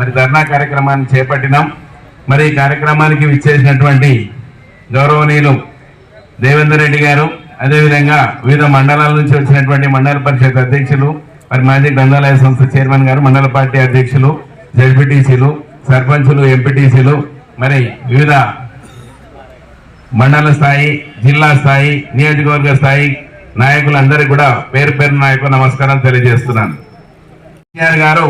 మరి ధర్నా కార్యక్రమాన్ని చేపట్టినాం. మరి ఈ కార్యక్రమానికి విచ్చేసినటువంటి గౌరవనీయులు దేవేందర్ రెడ్డి గారు అదేవిధంగా వివిధ మండలాల నుంచి వచ్చినటువంటి మండల పరిషత్ అధ్యక్షులు మరి మాజీ గ్రంథాలయ సంస్థ చైర్మన్ గారు మండల పార్టీ అధ్యక్షులు జడ్పీటీసీలు సర్పంచులు ఎంపీటీసీలు మరి వివిధ మండల స్థాయి జిల్లా స్థాయి నియోజకవర్గ స్థాయి నాయకులందరికీ కూడా పేరు పేరు నాయకు నమస్కారం తెలియజేస్తున్నాను. గారు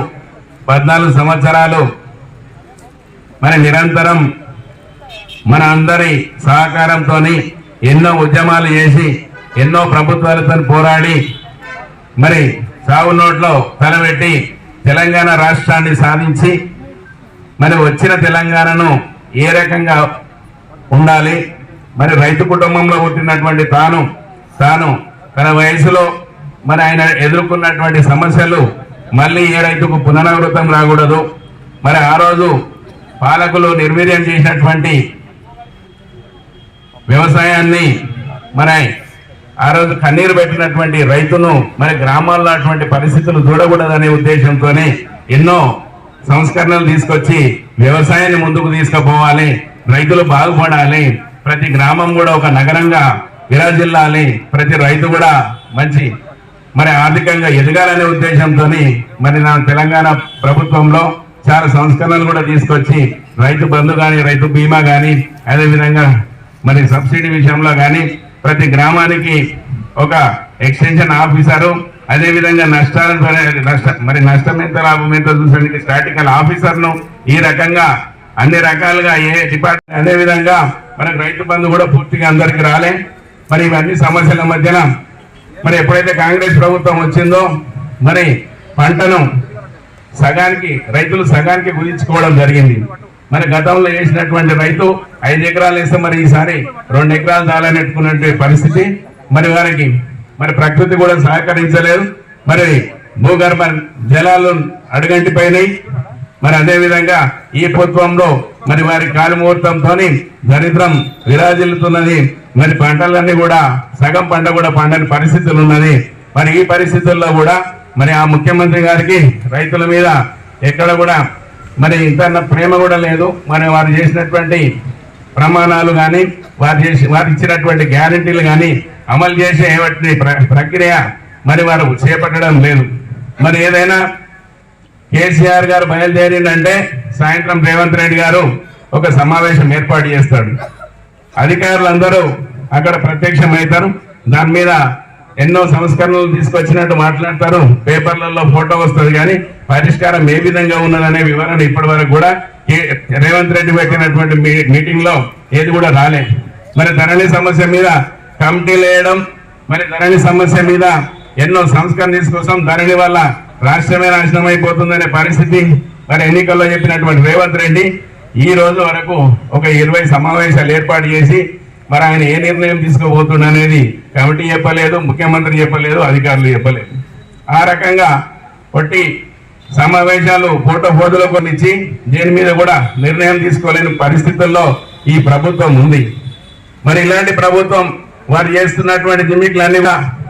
పద్నాలుగు సంవత్సరాలు మరి నిరంతరం మన అందరి సహకారంతో ఎన్నో ఉద్యమాలు చేసి ఎన్నో ప్రభుత్వాలతో పోరాడి మరి సాగు నోట్లో తలబెట్టి తెలంగాణ రాష్ట్రాన్ని సాధించి మరి వచ్చిన తెలంగాణను ఏ రకంగా ఉండాలి మరి రైతు కుటుంబంలో పుట్టినటువంటి తాను తాను తన వయసులో మరి ఆయన ఎదుర్కొన్నటువంటి సమస్యలు మళ్ళీ ఏ రైతుకు పునరావృతం రాకూడదు. మరి ఆ రోజు పాలకులు నిర్వీర్యం చేసినటువంటి వ్యవసాయాన్ని మరి ఆ రోజు కన్నీరు పెట్టినటువంటి రైతును మరి గ్రామాల్లో అటువంటి పరిస్థితులు చూడకూడదనే ఉద్దేశంతోనే ఎన్నో సంస్కరణలు తీసుకొచ్చి వ్యవసాయాన్ని ముందుకు తీసుకుపోవాలి. రైతులు బాగుపడాలి. ప్రతి గ్రామం కూడా ఒక నగరంగా విరాజిల్లాలి. ప్రతి రైతు కూడా మంచి మరి ఆర్థికంగా ఎదగాలనే ఉద్దేశంతో మరి నా తెలంగాణ ప్రభుత్వంలో చాలా సంస్కరణలు కూడా తీసుకొచ్చి రైతు బంధు కానీ రైతు బీమా కానీ అదేవిధంగా మరి సబ్సిడీ విషయంలో కానీ ప్రతి గ్రామానికి ఒక ఎక్స్టెన్షన్ ఆఫీసరు అదేవిధంగా నష్టాలను నష్ట మరి నష్టం ఎంత లాభం ఎంత చూసడానికి స్టాటికల్ ఆఫీసర్ను ఈ రకంగా అన్ని రకాలుగా ఏ డిపార్ట్మెంట్ అదేవిధంగా మనకు రైతు బంధు కూడా పూర్తిగా అందరికి రాలే. మరి ఇవన్నీ సమస్యల మధ్యన మరి ఎప్పుడైతే కాంగ్రెస్ ప్రభుత్వం వచ్చిందో మరి పంటను సగానికి రైతులు సగానికి కుదించుకోవడం జరిగింది. మరి గతంలో వేసినటువంటి రైతు ఐదు ఎకరాలు వేస్తే మరి ఈసారి రెండు ఎకరాలు చాలనెట్టుకున్నటువంటి పరిస్థితి. మరి వారికి మరి ప్రకృతి కూడా సహకరించలేదు. మరి భూగర్భ జలాలు అడుగంటిపోయినాయి. మరి అదేవిధంగా ఈ ప్రభుత్వంలో మరి వారి కాలుముహూర్తంతో దరిద్రం విరాజిల్లుతున్నది. మరి పంటలన్నీ కూడా సగం పంట కూడా పండని పరిస్థితులు ఉన్నది మరి ఈ పరిస్థితుల్లో కూడా మరి ఆ ముఖ్యమంత్రి గారికి రైతుల మీద ఎక్కడ కూడా మరి ఇంత ప్రేమ కూడా లేదు. మరి వారు చేసినటువంటి ప్రమాణాలు కానీ వారు చేసి వారు ఇచ్చినటువంటి గ్యారంటీలు కానీ అమలు చేసే వాటిని ప్ర- ప్రక్రియ మరి వారు చేపట్టడం లేదు. మరి ఏదైనా కేసీఆర్ గారు బయలుదేరిందంటే సాయంత్రం రేవంత్ రెడ్డి గారు ఒక సమావేశం ఏర్పాటు చేస్తాడు. అధికారులందరూ అక్కడ ప్రత్యక్షమవుతారు. దాని మీద ఎన్నో సంస్కరణలు తీసుకొచ్చినట్టు మాట్లాడతారు. పేపర్లలో ఫోటో వస్తుంది కానీ పరిష్కారం ఏ విధంగా ఉన్నదనే వివరణ ఇప్పటి వరకు కూడా రేవంత్ రెడ్డి పెట్టినటువంటి మీ- మీటింగ్లో ఏది కూడా రాలే. మరి ధరణి సమస్య మీద కమిటీలు వేయడం మరి ధరణి సమస్య మీద ఎన్నో సంస్కరణ తీసుకొస్తాం. ధరణి వల్ల రాష్ట్రమే నాశనం అయిపోతుందనే పరిస్థితి మరి ఎన్నికల్లో చెప్పినటువంటి రేవంత్ రెడ్డి ఈ రోజు వరకు ఒక ఇరవై సమావేశాలు ఏర్పాటు చేసి మరి ఆయన ఏ నిర్ణయం తీసుకోబోతుండనేది కమిటీ చెప్పలేదు ముఖ్యమంత్రి చెప్పలేదు అధికారులు చెప్పలేదు. ఆ రకంగా కొట్టి సమావేశాలు ఫోటో ఫోటోలో కొన్ని దేని దీని మీద కూడా నిర్ణయం తీసుకోలేని పరిస్థితుల్లో ఈ ప్రభుత్వం ఉంది. మరి ఇలాంటి ప్రభుత్వం వారు చేస్తున్నటువంటి జిమ్మిక్లన్నీ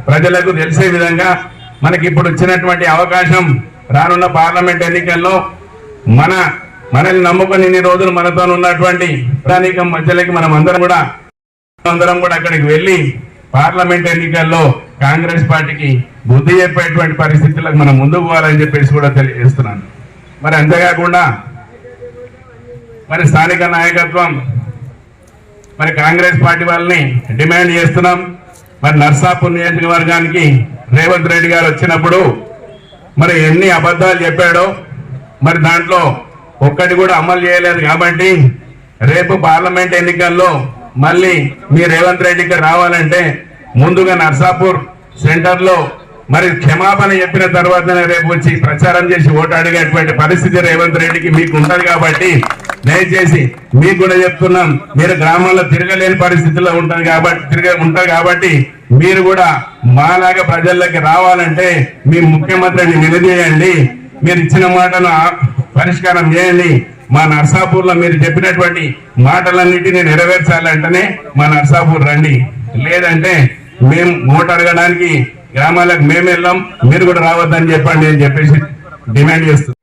ప్రజలకు తెలిసే విధంగా మనకి ఇప్పుడు వచ్చినటువంటి అవకాశం రానున్న పార్లమెంట్ ఎన్నికల్లో మన మనల్ని నమ్ముకుని ఇన్ని రోజులు మనతో ఉన్నటువంటి ప్రధానికం మధ్యలోకి మనం అందరం కూడా అందరం కూడా అక్కడికి వెళ్ళి పార్లమెంట్ ఎన్నికల్లో కాంగ్రెస్ పార్టీకి బుద్ధి చెప్పేటువంటి పరిస్థితులకు మనం ముందుకు పోవాలని చెప్పేసి కూడా తెలియజేస్తున్నాను. మరి అంతేకాకుండా మరి స్థానిక నాయకత్వం మరి కాంగ్రెస్ పార్టీ వాళ్ళని డిమాండ్ చేస్తున్నాం. మరి నర్సాపూర్ నియోజకవర్గానికి రేవంత్ రెడ్డి గారు వచ్చినప్పుడు మరి ఎన్ని అబద్ధాలు చెప్పాడో మరి దాంట్లో ఒక్కటి కూడా అమలు చేయలేదు కాబట్టి రేపు పార్లమెంట్ ఎన్నికల్లో మళ్ళీ మీ రేవంత్ రెడ్డికి రావాలంటే ముందుగా నర్సాపూర్ సెంటర్లో మరి క్షమాపణ చెప్పిన తర్వాతనే రేపు వచ్చి ప్రచారం చేసి ఓటు అడిగేటువంటి పరిస్థితి రేవంత్ రెడ్డికి మీకు ఉంటుంది కాబట్టి దయచేసి మీకు కూడా చెప్తున్నాం మీరు గ్రామంలో తిరగలేని పరిస్థితిలో ఉంటుంది కాబట్టి తిరగ ఉంటారు కాబట్టి మీరు కూడా మాలాగా ప్రజల్లోకి రావాలంటే మీ ముఖ్యమంత్రిని నిలదీయండి. మీరు ఇచ్చిన మాటను పరిష్కారం చేయండి. మా నర్సాపూర్లో మీరు చెప్పినటువంటి మాటలన్నిటిని నెరవేర్చాలంటేనే మా నర్సాపూర్ రండి. లేదంటే మేము ఓటు అడగడానికి గ్రామాలకు మేము వెళ్ళాం మీరు కూడా రావద్దని చెప్పండి అని చెప్పేసి డిమాండ్ చేస్తున్నాం